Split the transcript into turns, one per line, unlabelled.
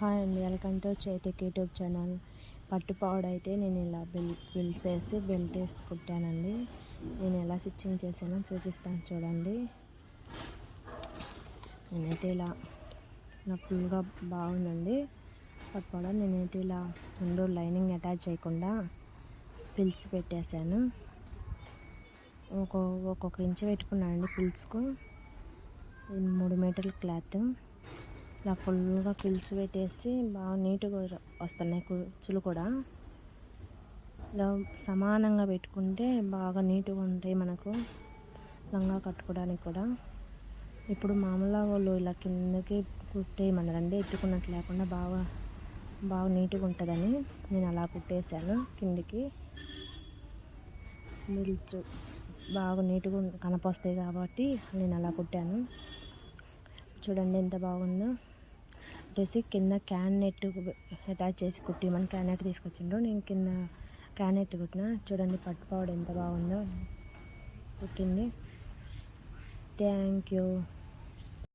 Hi అండి. Welcome to Chaitak YouTube channel. పట్టు powder అయితే నేను ఇలా బిల్ బిల్స్ వేసి బెల్ట్ వేసి కుట్టానండి. నేను ఎలా స్టిచ్చింగ్ చేశానో చూపిస్తాను చూడండి. నేనైతే ఇలా నా ఫుల్గా బాగుందండి. పట్టు పౌడర్ నేనైతే ఇలా ముందు లైనింగ్ అటాచ్ చేయకుండా పిల్స్ పెట్టేశాను. ఒక్కొక్క ఇంచు పెట్టుకున్నానండి పిల్స్కు. మూడు మీటర్ల క్లాత్. ఇలా ఫుల్గా పిల్స్ పెట్టేసి బాగా నీట్గా వస్తున్నాయి కుచ్చులు కూడా. ఇలా సమానంగా పెట్టుకుంటే బాగా నీట్గా ఉంటాయి మనకు లంగా కట్టుకోవడానికి కూడా. ఇప్పుడు మామూలుగా వాళ్ళు ఇలా కిందకి కుట్టేయమన్నారండి ఎత్తుకున్నట్టు లేకుండా బాగా బాగా నీట్గా ఉంటుందని నేను అలా కుట్టేశాను కిందికి. మిల్చు బాగా నీట్గా కనపొస్తాయి కాబట్టి నేను అలా కుట్టాను. చూడండి ఎంత బాగుందో. కుట్టేసి కింద క్యాన్ నెట్ అటాచ్ చేసి కుట్టి మన క్యాన్ నెట్ తీసుకొచ్చిండ్రు. నేను కింద క్యాన్ నెట్ కుట్టిన. చూడండి పట్టుకోవడం ఎంత బాగుందో. కుట్టింది. Thank you.